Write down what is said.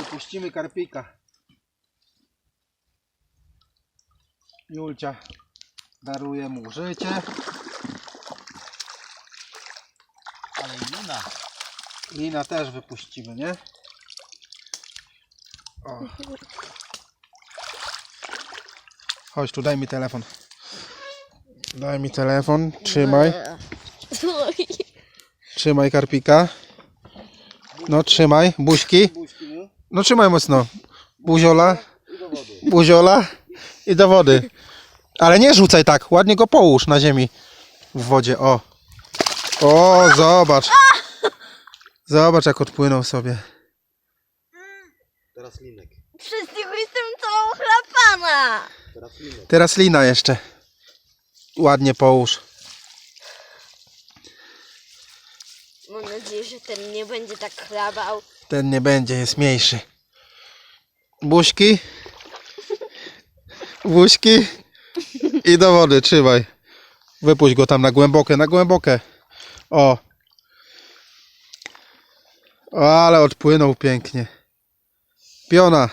Puścimy karpika. Julcia daruje mu życie. Ale lina. Lina też wypuścimy, nie? O. Chodź tu, daj mi telefon. Daj mi telefon, trzymaj. Trzymaj karpika. No trzymaj, buźki. No trzymaj mocno. Buziola. Buziola i do wody. Ale nie rzucaj tak, ładnie go połóż na ziemi. W wodzie, o. O, zobacz. Zobacz jak odpłynął sobie. Teraz linek. Przez niego jestem całą chlapana. Teraz linek. Teraz lina jeszcze. Ładnie połóż. Mam nadzieję, że ten nie będzie tak chlapał. Ten nie będzie, jest mniejszy. Buźki. Buźki. I do wody, trzymaj. Wypuść go tam na głębokie, na głębokie. O. o ale odpłynął pięknie. Piona.